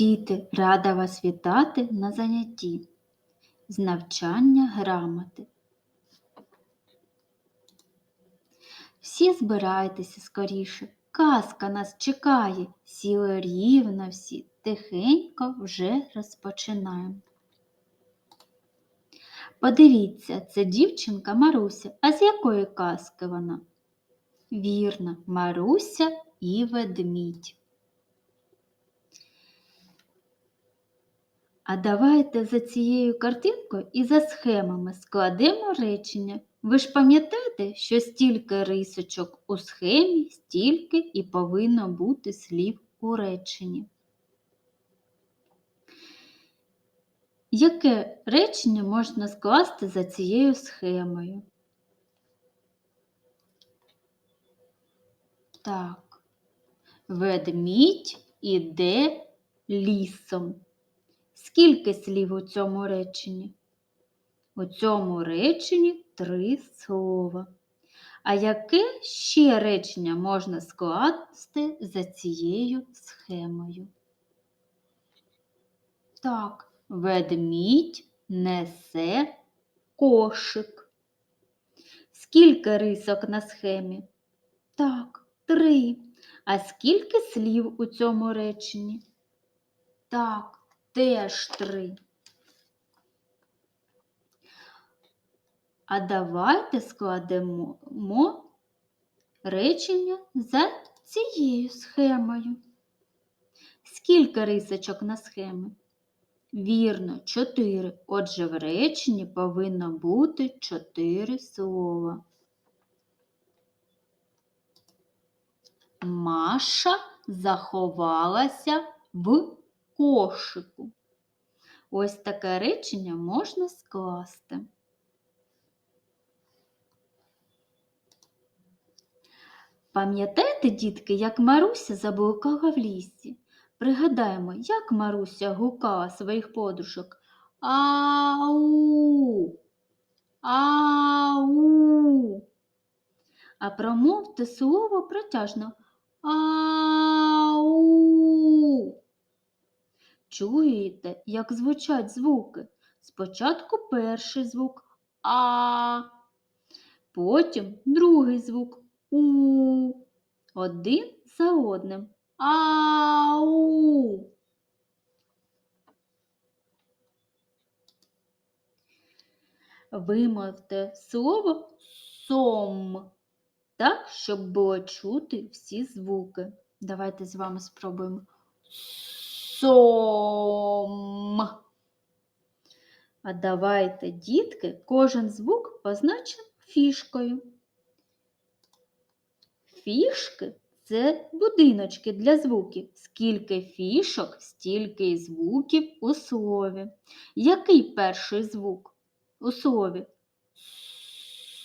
Діти, рада вас вітати на занятті з навчання грамоти. Всі збирайтеся скоріше, казка нас чекає, сіли рівно всі, тихенько вже розпочинаємо. Подивіться, це дівчинка Маруся. А з якої казки вона? Вірно, Маруся і ведмідь. А давайте за цією картинкою і за схемами складемо речення. Ви ж пам'ятаєте, що стільки рисочок у схемі, стільки і повинно бути слів у реченні. Яке речення можна скласти за цією схемою? Так, ведмідь іде лісом. Скільки слів у цьому реченні? У цьому реченні три слова. А яке ще речення можна скласти за цією схемою? Так, ведмідь несе кошик. Скільки рисок на схемі? Так, три. А скільки слів у цьому реченні? Так, теж три. А давайте складемо речення за цією схемою. Скільки рисочок на схемі? Вірно, чотири. Отже, в реченні повинно бути чотири слова. Маша заховалася в кошику. Ось таке речення можна скласти. Пам'ятаєте, дітки, як Маруся заблукала в лісі? Пригадаємо, як Маруся гукала своїх подружок. Ау! Ау! А промовте слово протяжно. Ау! Чуєте, як звучать звуки? Спочатку перший звук А, потім другий звук У. Один за одним. Ау. Вимовте слово сом, так, щоб було чути всі звуки. Давайте з вами спробуємо. Сом. А давайте, дітки, кожен звук позначимо фішкою. Фішки це будиночки для звуків. Скільки фішок, стільки й звуків у слові. Який перший звук у слові?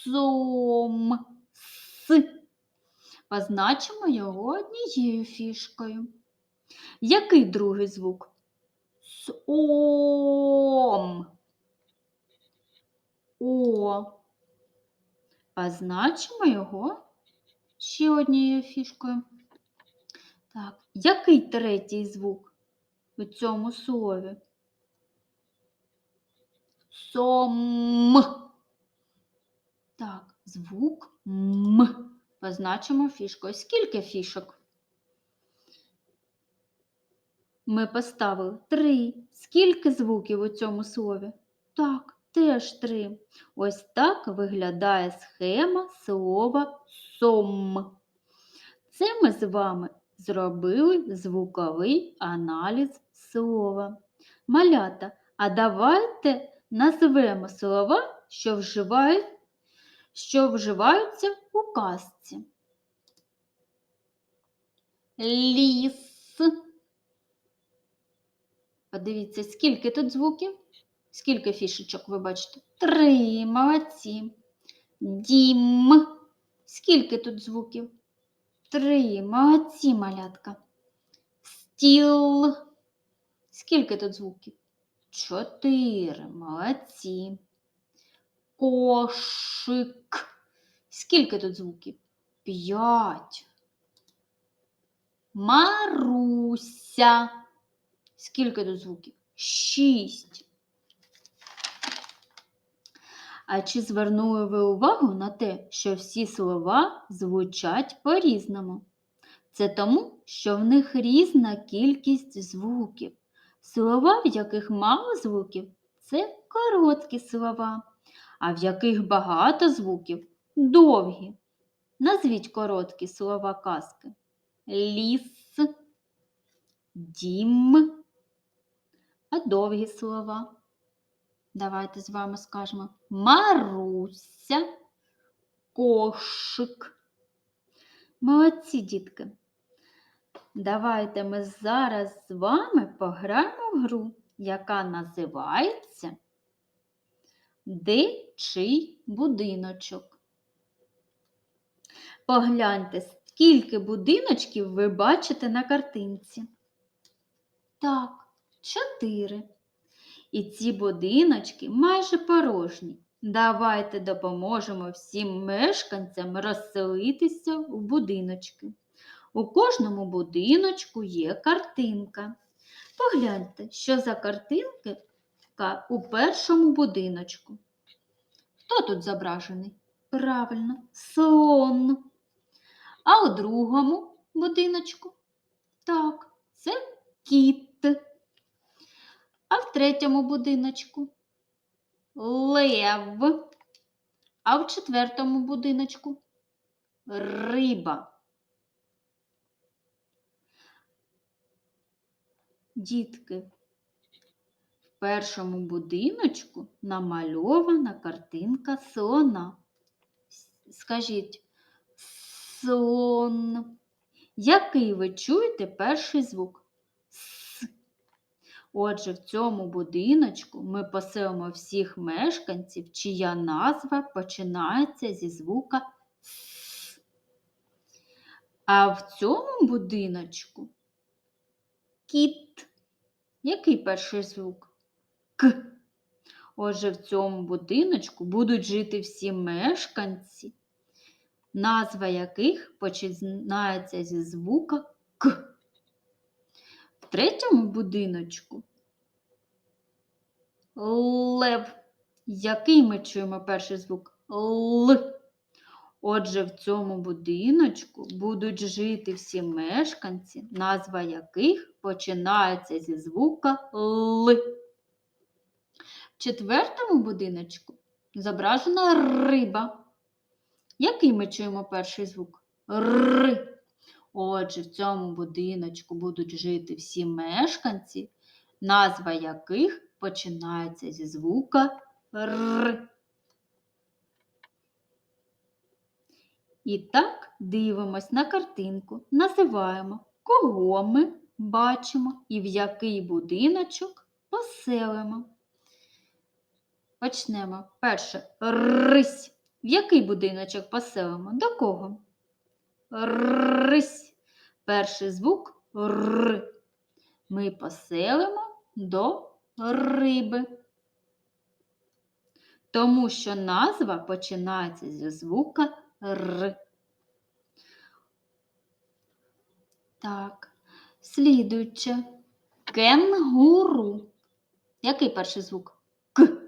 Сом. С. Позначимо його однією фішкою. Який другий звук? Сом. О. Позначимо його ще однією фішкою. Так, який третій звук у цьому слові? Сом. Так, звук М. Позначимо фішкою. Скільки фішок? Ми поставили три. Скільки звуків у цьому слові? Так, теж три. Ось так виглядає схема слова сом. Це ми з вами зробили звуковий аналіз слова. Малята, а давайте назвемо слова, що вживають, що вживаються у казці. Ліс. Подивіться, скільки тут звуків? Скільки фішечок ви бачите? Три, молодці. Дім. Скільки тут звуків? Три, молодці, малятка. Стіл. Скільки тут звуків? Чотири, молодці. Кошик. Скільки тут звуків? П'ять. Маруся. Скільки тут звуків? Шість. А чи звернули ви увагу на те, що всі слова звучать по-різному? Це тому, що в них різна кількість звуків. Слова, в яких мало звуків, це короткі слова, а в яких багато звуків довгі. Назвіть короткі слова казки. Ліс, дім, а довгі слова. Давайте з вами скажемо Маруся, кошик. Молодці, дітки. Давайте ми зараз з вами пограємо в гру, яка називається Де чий будиночок. Погляньте, скільки будиночків ви бачите на картинці. Так, чотири. І ці будиночки майже порожні. Давайте допоможемо всім мешканцям розселитися в будиночки. У кожному будиночку є картинка. Погляньте, що за картинки у першому будиночку. Хто тут зображений? Правильно, слон. А у другому будиночку? Так, це кіт. А в третьому будиночку лев. А в четвертому будиночку риба. Дітки, в першому будиночку намальована картинка слона. Скажіть, слон. Який ви чуєте перший звук? Отже, в цьому будиночку ми поселимо всіх мешканців, чия назва починається зі звука С. А в цьому будиночку кіт. Який перший звук? К. Отже, в цьому будиночку будуть жити всі мешканці, назва яких починається зі звука К. Третьому будиночку лев. Який ми чуємо перший звук? Л. Отже, в цьому будиночку будуть жити всі мешканці, назва яких починається зі звука Л. В четвертому будиночку зображена риба. Який ми чуємо перший звук? Р. Отже, в цьому будиночку будуть жити всі мешканці, назва яких починається зі звука Р. І так дивимось на картинку, називаємо, кого ми бачимо і в який будиночок поселимо. Почнемо. Перше рись. В який будиночок поселимо? До кого? Рись. Перший звук Р. Ми поселимо до риби. Тому що назва починається зі звука Р. Так, слідуюче. Кенгуру. Який перший звук? К. В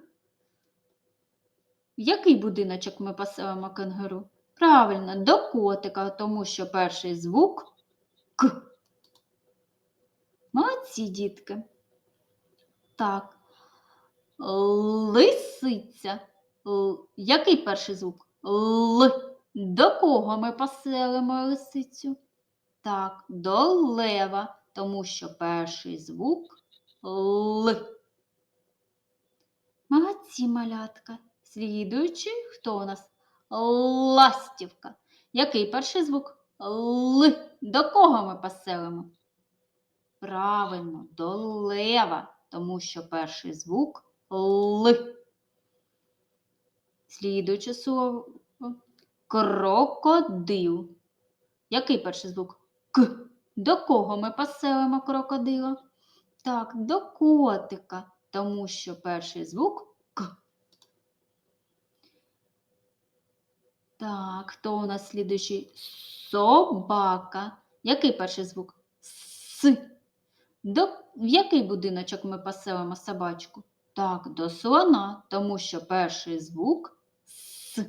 який будиночок ми поселимо кенгуру? Правильно, до котика, тому що перший звук К. Молодці, дітки. Так. Лисиця. Л. Який перший звук? Л. До кого ми поселимо лисицю? Так, до лева, тому що перший звук Л. Молодці малятка. Слідуючий, хто у нас? Ластівка. Який перший звук? Л. До кого ми поселимо? Правильно, до лева, тому що перший звук Л. Слідуюче слово крокодил. Який перший звук? К. До кого ми поселимо крокодила? Так, до котика, тому що перший звук К. Так, хто у нас слідуючий? Собака. Який перший звук? С. До... В який будиночок ми поселимо собачку? Так, до слона, тому що перший звук С.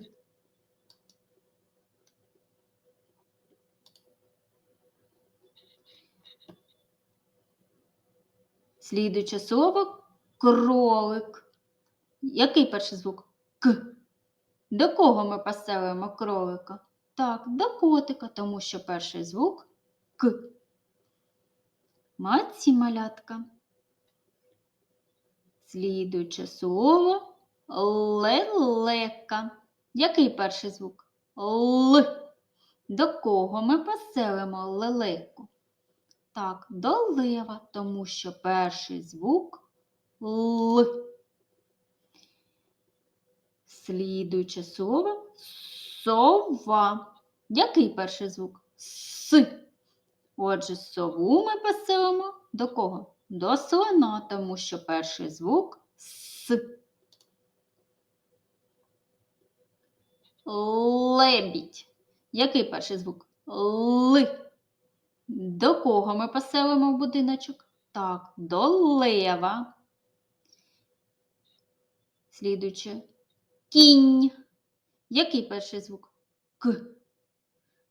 Слідуюче слово кролик. Який перший звук? К. До кого ми поселимо кролика? Так, до котика, тому що перший звук К. Молодці малятка. Слідуюче слово лелека. Який перший звук? Л. До кого ми поселимо лелеку? Так, до лева, тому що перший звук Л. Слідуюче слово сова. Який перший звук? С. Отже, сову ми поселимо до кого? До слона, тому що перший звук С. Лебідь. Який перший звук? Л. До кого ми поселимо в будиночок? Так, до лева. Слідуюче. Кінь. Який перший звук? К.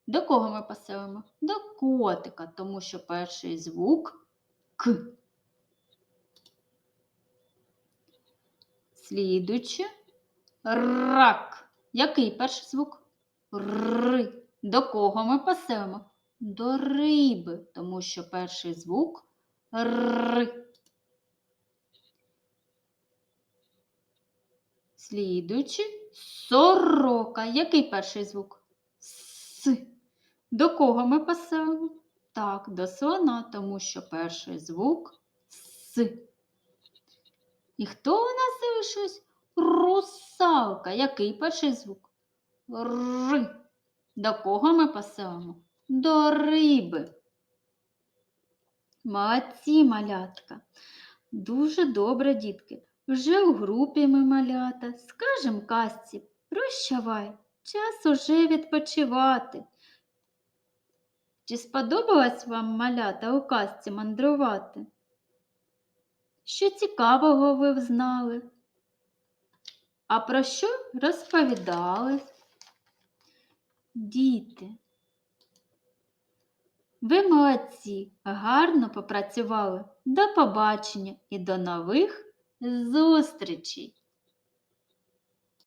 До кого ми поселимо? До котика, тому що перший звук К. Слідуюче. Рак. Який перший звук? Р. До кого ми поселимо? До риби, тому що перший звук Р. Слідуючи сорока. Який перший звук? С. До кого ми поселимо? Так, до слона, тому що перший звук С. І хто у нас залишився? Русалка. Який перший звук? Р. До кого ми поселимо? До риби. Молодці, малятка. Дуже добре, дітки. Вже у групі ми малята. Скажем казці, прощавай, час уже відпочивати. Чи сподобалось вам малята у казці мандрувати? Що цікавого ви взнали? А про що розповідали? Діти, ви молодці, гарно попрацювали. До побачення і до нових зустрічей!